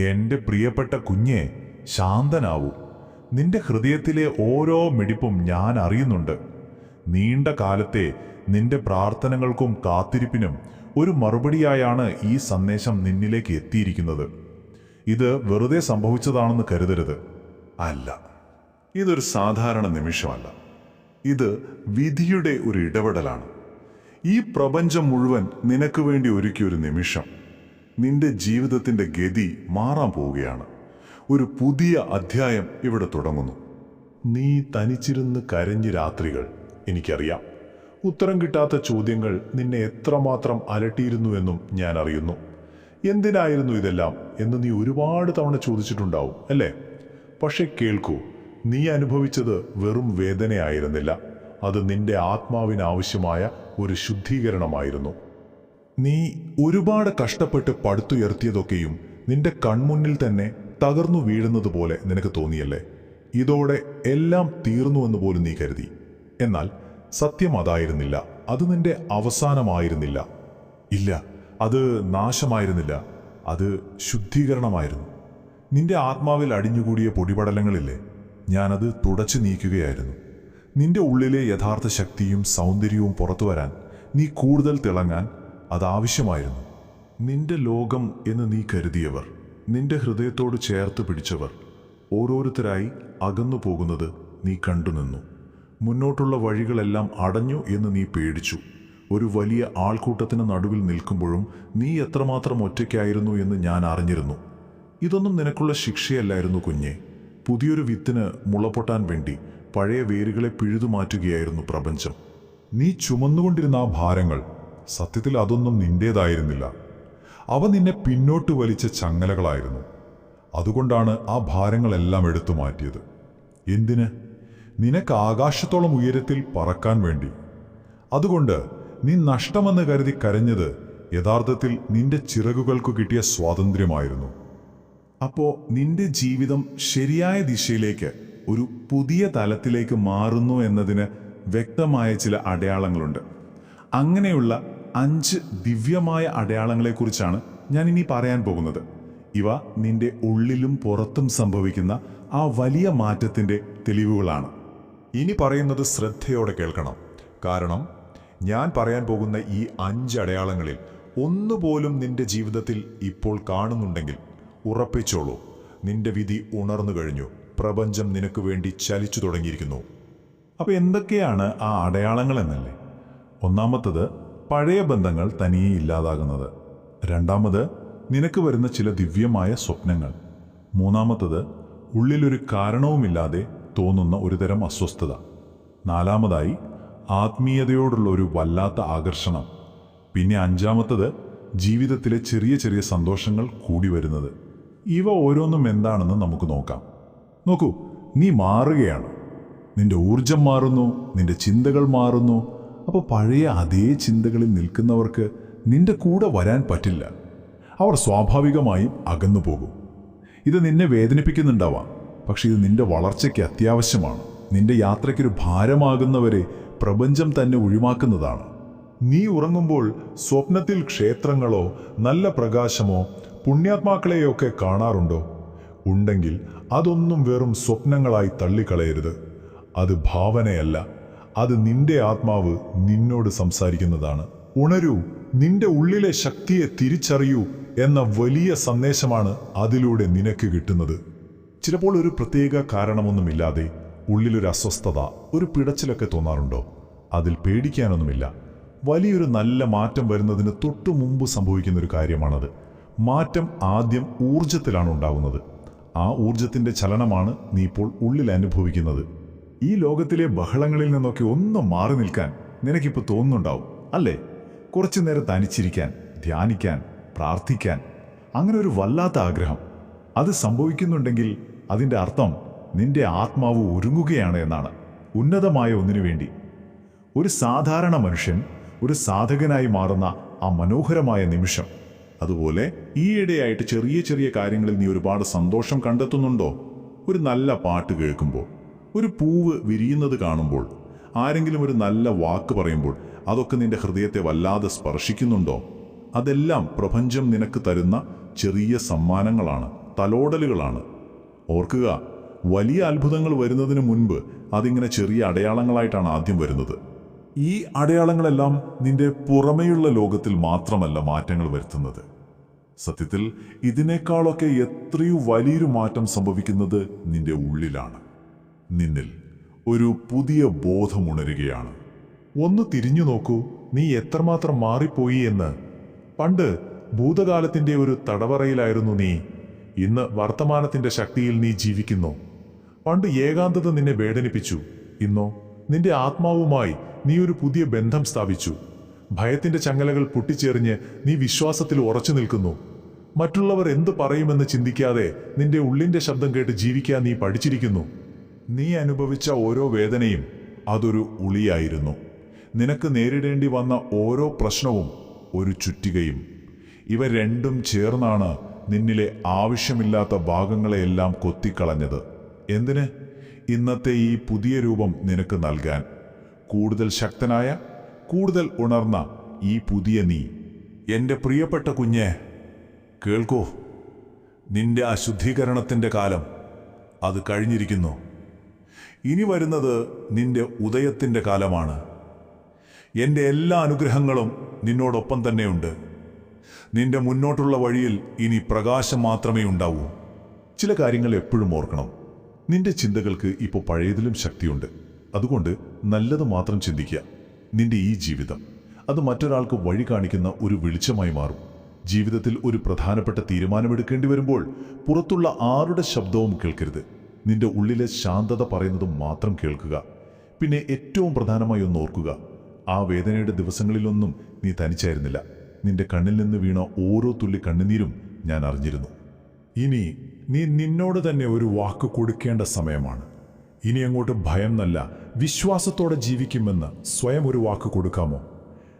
എന്റെ പ്രിയപ്പെട്ട കുഞ്ഞെ ശാന്തനാവൂ. നിന്റെ ഹൃദയത്തിലെ ഓരോ മിടിപ്പും ഞാൻ അറിയുന്നുണ്ട്. നീണ്ട കാലത്തെ നിന്റെ പ്രാർത്ഥനകൾക്കും കാത്തിരിപ്പിനും ഒരു മറുപടിയായാണ് ഈ സന്ദേശം നിന്നിലേക്ക് എത്തിയിരിക്കുന്നത്. ഇത് വെറുതെ സംഭവിച്ചതാണെന്ന് കരുതരുത്. അല്ല ഇതൊരു സാധാരണ നിമിഷമല്ല. ഇത് വിധിയുടെ ഒരു ഇടപെടലാണ്. ഈ പ്രപഞ്ചം മുഴുവൻ നിനക്ക് വേണ്ടി ഒരുക്കിയൊരു നിമിഷം. നിന്റെ ജീവിതത്തിന്റെ ഗതി മാറാൻ പോവുകയാണ്. ഒരു പുതിയ അധ്യായം ഇവിടെ തുടങ്ങുന്നു. നീ തനിച്ചിരുന്ന് കരഞ്ഞ് രാത്രികൾ എനിക്കറിയാം. ഉത്തരം കിട്ടാത്ത ചോദ്യങ്ങൾ നിന്നെ എത്രമാത്രം അലട്ടിയിരുന്നുവെന്നും ഞാൻ അറിയുന്നു. എന്തിനായിരുന്നു ഇതെല്ലാം എന്ന് നീ ഒരുപാട് തവണ ചോദിച്ചിട്ടുണ്ടാവും അല്ലേ? പക്ഷെ കേൾക്കൂ നീ അനുഭവിച്ചത് വെറും വേദനയായിരുന്നില്ല. അത് നിന്റെ ആത്മാവിന് ആവശ്യമായ ഒരു ശുദ്ധീകരണമായിരുന്നു. നീ ഒരുപാട് കഷ്ടപ്പെട്ട് പടുത്തുയർത്തിയതൊക്കെയും നിന്റെ കൺമുന്നിൽ തന്നെ തകർന്നു വീഴുന്നത് പോലെ നിനക്ക് തോന്നിയല്ലേ? ഇതോടെ എല്ലാം തീർന്നുവെന്ന് പോലും നീ കരുതി. എന്നാൽ സത്യം അതായിരുന്നില്ല. അത് നിന്റെ അവസാനമായിരുന്നില്ല. ഇല്ല അത് നാശമായിരുന്നില്ല. അത് ശുദ്ധീകരണമായിരുന്നു. നിന്റെ ആത്മാവിൽ അടിഞ്ഞുകൂടിയ പൊടിപടലങ്ങളില്ലേ? ഞാനത് തുടച്ചു നീക്കുകയായിരുന്നു. നിന്റെ ഉള്ളിലെ യഥാർത്ഥ ശക്തിയും സൗന്ദര്യവും പുറത്തു വരാൻ നീ കൂടുതൽ തിളങ്ങാൻ അതാവശ്യമായിരുന്നു. നിന്റെ ലോകം എന്ന് നീ കരുതിയവർ നിന്റെ ഹൃദയത്തോട് ചേർത്ത് പിടിച്ചവർ ഓരോരുത്തരായി അകന്നു പോകുന്നത് നീ കണ്ടുനിന്നു മുന്നോട്ടുള്ള വഴികളെല്ലാം അടഞ്ഞു എന്ന് നീ പേടിച്ചു. ഒരു വലിയ ആൾക്കൂട്ടത്തിന് നടുവിൽ നിൽക്കുമ്പോഴും നീ എത്രമാത്രം ഒറ്റയ്ക്കായിരുന്നു എന്ന് ഞാൻ അറിഞ്ഞിരുന്നു. ഇതൊന്നും നിനക്കുള്ള ശിക്ഷയല്ലായിരുന്നു കുഞ്ഞെ. പുതിയൊരു വിത്തിന് മുളപൊട്ടാൻ വേണ്ടി പഴയ വേരുകളെ പിഴുതുമാറ്റുകയായിരുന്നു പ്രപഞ്ചം. നീ ചുമന്നുകൊണ്ടിരുന്ന ആ ഭാരങ്ങൾ സത്യത്തിൽ അതൊന്നും നിന്റേതായിരുന്നില്ല. അവ നിന്നെ പിന്നോട്ട് വലിച്ച ചങ്ങലകളായിരുന്നു. അതുകൊണ്ടാണ് ആ ഭാരങ്ങളെല്ലാം എടുത്തു മാറ്റിയത്. എന്തിന്? നിനക്ക് ആകാശത്തോളം ഉയരത്തിൽ പറക്കാൻ വേണ്ടി. അതുകൊണ്ട് നീ നഷ്ടമെന്ന് കരുതി കരഞ്ഞത് യഥാർത്ഥത്തിൽ നിന്റെ ചിറകുകൾക്ക് കിട്ടിയ സ്വാതന്ത്ര്യമായിരുന്നു. അപ്പോൾ നിന്റെ ജീവിതം ശരിയായ ദിശയിലേക്ക് ഒരു പുതിയ തലത്തിലേക്ക് മാറുന്നു എന്നതിന് വ്യക്തമായ ചില അടയാളങ്ങളുണ്ട്. അങ്ങനെയുള്ള അഞ്ച് ദിവ്യമായ അടയാളങ്ങളെക്കുറിച്ചാണ് ഞാൻ ഇനി പറയാൻ പോകുന്നത്. ഇവ നിന്റെ ഉള്ളിലും പുറത്തും സംഭവിക്കുന്ന ആ വലിയ മാറ്റത്തിന്റെ തെളിവുകളാണ്. ഇനി പറയുന്നത് ശ്രദ്ധയോടെ കേൾക്കണം. കാരണം ഞാൻ പറയാൻ പോകുന്ന ഈ അഞ്ച് അടയാളങ്ങളിൽ ഒന്നുപോലും നിന്റെ ജീവിതത്തിൽ ഇപ്പോൾ കാണുന്നുണ്ടെങ്കിൽ ഉറപ്പിച്ചോളൂ നിന്റെ വിധി ഉണർന്നു കഴിഞ്ഞു. പ്രപഞ്ചം നിനക്ക് വേണ്ടി ചലിച്ചു തുടങ്ങിയിരിക്കുന്നു. അപ്പോൾ എന്തൊക്കെയാണ് ആ അടയാളങ്ങൾ എന്നല്ലേ ഒന്നാമത്തത് പഴയ ബന്ധങ്ങൾ തനിയെ ഇല്ലാതാകുന്നത്. രണ്ടാമത് നിനക്ക് വരുന്ന ചില ദിവ്യമായ സ്വപ്നങ്ങൾ. മൂന്നാമത്തത് ഉള്ളിലൊരു കാരണവുമില്ലാതെ തോന്നുന്ന ഒരുതരം അസ്വസ്ഥത. നാലാമതായി ആത്മീയതയോടുള്ള ഒരു വല്ലാത്ത ആകർഷണം. പിന്നെ അഞ്ചാമത്തത് ജീവിതത്തിലെ ചെറിയ ചെറിയ സന്തോഷങ്ങൾ കൂടി വരുന്നത്. ഇവ ഓരോന്നും എന്താണെന്ന് നമുക്ക് നോക്കാം. നോക്കൂ നീ മാറുകയാണ്. നിന്റെ ഊർജം മാറുന്നു നിന്റെ ചിന്തകൾ മാറുന്നു അപ്പോൾ പഴയ അതേ ചിന്തകളിൽ നിൽക്കുന്നവർക്ക് നിന്റെ കൂടെ വരാൻ പറ്റില്ല. അവർ സ്വാഭാവികമായും അകന്നു പോകും. ഇത് നിന്നെ വേദനിപ്പിക്കുന്നുണ്ടാവാം. പക്ഷെ ഇത് നിന്റെ വളർച്ചയ്ക്ക് അത്യാവശ്യമാണ്. നിന്റെ യാത്രയ്ക്കൊരു ഭാരമാകുന്നവരെ പ്രപഞ്ചം തന്നെ ഒഴിവാക്കുന്നതാണ്. നീ ഉറങ്ങുമ്പോൾ സ്വപ്നത്തിൽ ക്ഷേത്രങ്ങളോ നല്ല പ്രകാശമോ പുണ്യാത്മാക്കളെയൊക്കെ കാണാറുണ്ടോ? ഉണ്ടെങ്കിൽ അതൊന്നും വെറും സ്വപ്നങ്ങളായി തള്ളിക്കളയരുത്. അത് ഭാവനയല്ല. അത് നിന്റെ ആത്മാവ് നിന്നോട് സംസാരിക്കുന്നതാണ്. ഉണരൂ നിന്റെ ഉള്ളിലെ ശക്തിയെ തിരിച്ചറിയൂ എന്ന വലിയ സന്ദേശമാണ് അതിലൂടെ നിനക്ക് കിട്ടുന്നത്. ചിലപ്പോൾ ഒരു പ്രത്യേക കാരണമൊന്നുമില്ലാതെ ഉള്ളിലൊരു അസ്വസ്ഥത ഒരു പിടച്ചിലൊക്കെ തോന്നാറുണ്ടോ? അതിൽ പേടിക്കാനൊന്നുമില്ല. വലിയൊരു നല്ല മാറ്റം വരുന്നതിന് തൊട്ടു മുമ്പ് സംഭവിക്കുന്ന ഒരു കാര്യമാണത്. മാറ്റം ആദ്യം ഊർജത്തിലാണ് ഉണ്ടാകുന്നത് ആ ഊർജത്തിന്റെ ചലനമാണ് നീ ഇപ്പോൾ ഉള്ളിൽ അനുഭവിക്കുന്നത്. ഈ ലോകത്തിലെ ബഹളങ്ങളിൽ നിന്നൊക്കെ ഒന്ന് മാറി നിൽക്കാൻ നിനക്കിപ്പോൾ തോന്നുന്നുണ്ടാവും അല്ലേ? കുറച്ചു നേരം തനിച്ചിരിക്കാൻ ധ്യാനിക്കാൻ പ്രാർത്ഥിക്കാൻ അങ്ങനെ ഒരു വല്ലാത്ത ആഗ്രഹം. അത് സംഭവിക്കുന്നുണ്ടെങ്കിൽ അതിന്റെ അർത്ഥം നിന്റെ ആത്മാവ് ഒരുങ്ങുകയാണ് എന്നാണ് ഉന്നതമായ ഒന്നിനു വേണ്ടി. ഒരു സാധാരണ മനുഷ്യൻ ഒരു സാധകനായി മാറുന്ന ആ മനോഹരമായ നിമിഷം. അതുപോലെ ഈയിടെയായിട്ട് ചെറിയ ചെറിയ കാര്യങ്ങളിൽ നീ ഒരുപാട് സന്തോഷം കണ്ടെത്തുന്നുണ്ടോ? ഒരു നല്ല പാട്ട് കേൾക്കുമ്പോൾ. ഒരു പൂവ് വിരിയുന്നത് കാണുമ്പോൾ ആരെങ്കിലും ഒരു നല്ല വാക്ക് പറയുമ്പോൾ അതൊക്കെ നിന്റെ ഹൃദയത്തെ വല്ലാതെ സ്പർശിക്കുന്നുണ്ടോ? അതെല്ലാം പ്രപഞ്ചം നിനക്ക് തരുന്ന ചെറിയ സമ്മാനങ്ങളാണ് തലോടലുകളാണ്. ഓർക്കുക വലിയ അത്ഭുതങ്ങൾ വരുന്നതിന് മുൻപ് അതിങ്ങനെ ചെറിയ അടയാളങ്ങളായിട്ടാണ് ആദ്യം വരുന്നത്. ഈ അടയാളങ്ങളെല്ലാം നിന്റെ പുറമെയുള്ള ലോകത്തിൽ മാത്രമല്ല മാറ്റങ്ങൾ വരുത്തുന്നത്. സത്യത്തിൽ ഇതിനേക്കാളൊക്കെ എത്രയും വലിയൊരു മാറ്റം സംഭവിക്കുന്നത് നിന്റെ ഉള്ളിലാണ്. നിന്നിൽ ഒരു പുതിയ ബോധമുണരുകയാണ്. ഒന്ന് തിരിഞ്ഞു നോക്കൂ നീ എത്രമാത്രം മാറിപ്പോയി എന്ന്. പണ്ട് ഭൂതകാലത്തിന്റെ ഒരു തടവറയിലായിരുന്നു നീ. ഇന്ന് വർത്തമാനത്തിന്റെ ശക്തിയിൽ നീ ജീവിക്കുന്നു. പണ്ട് ഏകാന്തത നിന്നെ വേദനിപ്പിച്ചു. ഇന്നോ നിന്റെ ആത്മാവുമായി നീ ഒരു പുതിയ ബന്ധം സ്ഥാപിച്ചു. ഭയത്തിന്റെ ചങ്ങലകൾ പൊട്ടിച്ചെറിഞ്ഞ് നീ വിശ്വാസത്തിൽ ഉറച്ചു നിൽക്കുന്നു. മറ്റുള്ളവർ എന്ത് പറയുമെന്ന് ചിന്തിക്കാതെ നിന്റെ ഉള്ളിന്റെ ശബ്ദം കേട്ട് ജീവിക്കാൻ നീ പഠിച്ചിരിക്കുന്നു. നീ അനുഭവിച്ച ഓരോ വേദനയും അതൊരു ഉളിയായിരുന്നു. നിനക്ക് നേരിടേണ്ടി വന്ന ഓരോ പ്രശ്നവും ഒരു ചുറ്റികയും. ഇവ രണ്ടും ചേർന്നാണ് നിന്നിലെ ആവശ്യമില്ലാത്ത ഭാഗങ്ങളെയെല്ലാം കൊത്തിക്കളഞ്ഞത്. എന്തിന്? ഇന്നത്തെ ഈ പുതിയ രൂപം നിനക്ക് നൽകാൻ. കൂടുതൽ ശക്തനായ കൂടുതൽ ഉണർന്ന ഈ പുതിയ നീ. എന്റെ പ്രിയപ്പെട്ട കുഞ്ഞെ കേൾക്കൂ. നിന്റെ അശുദ്ധീകരണത്തിന്റെ കാലം അത് കഴിഞ്ഞിരിക്കുന്നു. ഇനി വരുന്നത് നിന്റെ ഉദയത്തിന്റെ കാലമാണ്. എന്റെ എല്ലാ അനുഗ്രഹങ്ങളും നിന്നോടൊപ്പം തന്നെയുണ്ട്. നിന്റെ മുന്നോട്ടുള്ള വഴിയിൽ ഇനി പ്രകാശം മാത്രമേ ഉണ്ടാവൂ. ചില കാര്യങ്ങൾ എപ്പോഴും ഓർക്കണം. നിന്റെ ചിന്തകൾക്ക് ഇപ്പോൾ പഴയതിലും ശക്തിയുണ്ട്. അതുകൊണ്ട് നല്ലത് മാത്രം ചിന്തിക്കുക. നിന്റെ ഈ ജീവിതം അത് മറ്റൊരാൾക്ക് വഴി കാണിക്കുന്ന ഒരു വെളിച്ചമായി മാറും. ജീവിതത്തിൽ ഒരു പ്രധാനപ്പെട്ട തീരുമാനമെടുക്കേണ്ടി വരുമ്പോൾ പുറത്തുള്ള ആരുടെ ശബ്ദവും കേൾക്കരുത്. നിന്റെ ഉള്ളിലെ ശാന്തത പറയുന്നത് മാത്രം കേൾക്കുക. പിന്നെ ഏറ്റവും പ്രധാനമായി ഒന്ന് ഓർക്കുക ആ വേദനയുടെ ദിവസങ്ങളിലൊന്നും നീ തനിച്ചായിരുന്നില്ല. നിന്റെ കണ്ണിൽ നിന്ന് വീണ ഓരോ തുള്ളി കണ്ണുനീരും ഞാൻ അറിഞ്ഞിരുന്നു. ഇനി നീ നിന്നോട് തന്നെ ഒരു വാക്ക് കൊടുക്കേണ്ട സമയമാണ്. ഇനി അങ്ങോട്ട് ഭയം എന്നല്ല വിശ്വാസത്തോടെ ജീവിക്കുമെന്ന് സ്വയം ഒരു വാക്ക് കൊടുക്കാമോ?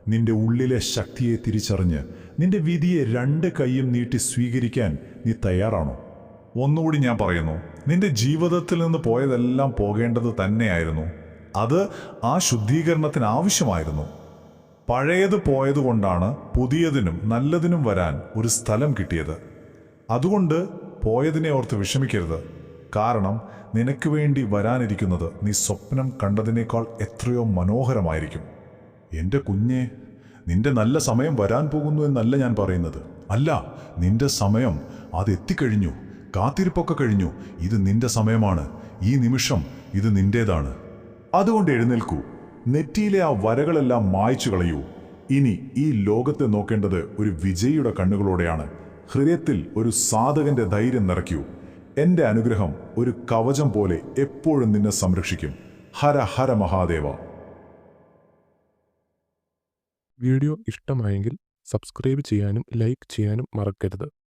നിന്റെ ഉള്ളിലെ ശക്തിയെ തിരിച്ചറിഞ്ഞ് നിന്റെ വിധിയെ രണ്ട് കൈയും നീട്ടി സ്വീകരിക്കാൻ നീ തയ്യാറാണോ? ഒന്നുകൂടി ഞാൻ പറയുന്നു. നിന്റെ ജീവിതത്തിൽ നിന്ന് പോയതെല്ലാം പോകേണ്ടത് തന്നെയായിരുന്നു. അത് ആ ശുദ്ധീകരണത്തിന് ആവശ്യമായിരുന്നു. പഴയത് പോയതുകൊണ്ടാണ് പുതിയതിനും നല്ലതിനും വരാൻ ഒരു സ്ഥലം കിട്ടിയത്. അതുകൊണ്ട് പോയതിനെ ഓർത്ത് വിഷമിക്കരുത്. കാരണം നിനക്ക് വേണ്ടി വരാനിരിക്കുന്നത് നീ സ്വപ്നം കണ്ടതിനേക്കാൾ എത്രയോ മനോഹരമായിരിക്കും. എന്റെ കുഞ്ഞെ നിന്റെ നല്ല സമയം വരാൻ പോകുന്നു എന്നല്ല ഞാൻ പറയുന്നത്. അല്ല നിന്റെ സമയം അത് എത്തിക്കഴിഞ്ഞു. കാത്തിരിപ്പൊക്കെ കഴിഞ്ഞു. ഇത് നിന്റെ സമയമാണ്. ഈ നിമിഷം ഇത് നിന്റേതാണ്. അതുകൊണ്ട് എഴുന്നേൽക്കൂ. നെറ്റിയിലെ ആ വരകളെല്ലാം മായ്ച്ചു കളയൂ. ഇനി ഈ ലോകത്തെ നോക്കേണ്ടത് ഒരു വിജയിയുടെ കണ്ണുകളോടെയാണ്. ഹൃദയത്തിൽ ഒരു സാധകന്റെ ധൈര്യം നിറയ്ക്കൂ. എന്റെ അനുഗ്രഹം ഒരു കവചം പോലെ എപ്പോഴും നിന്നെ സംരക്ഷിക്കും. ഹര ഹര മഹാദേവ. വീഡിയോ ഇഷ്ടമായെങ്കിൽ സബ്സ്ക്രൈബ് ചെയ്യാനും ലൈക്ക് ചെയ്യാനും മറക്കരുത്.